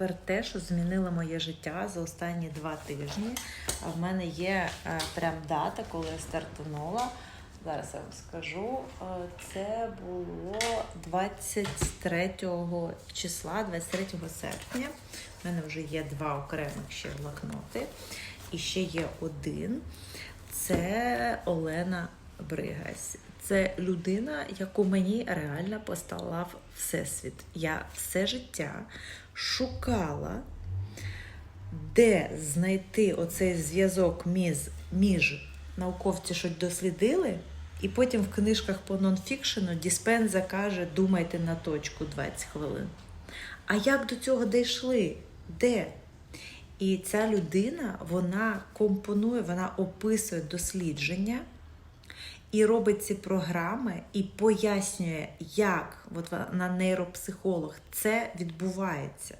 тепер те, що змінило моє життя за останні два тижні. В мене є е, прям дата, коли я стартанула. Зараз я вам скажу. Е, Це було 23 числа, 23 серпня. У мене вже є два окремих ще блокноти. І ще є один. Це Олена Бригась. Це людина, яку мені реально поставив Всесвіт. Я все життя шукала, де знайти оцей зв'язок між, між науковці щось дослідили, і потім в книжках по нонфікшену Діспенза каже: думайте на точку 20 хвилин. А як до цього дійшли? Де? І ця людина вона компонує, вона описує дослідження і робить ці програми і пояснює, як от вона нейропсихолог це відбувається.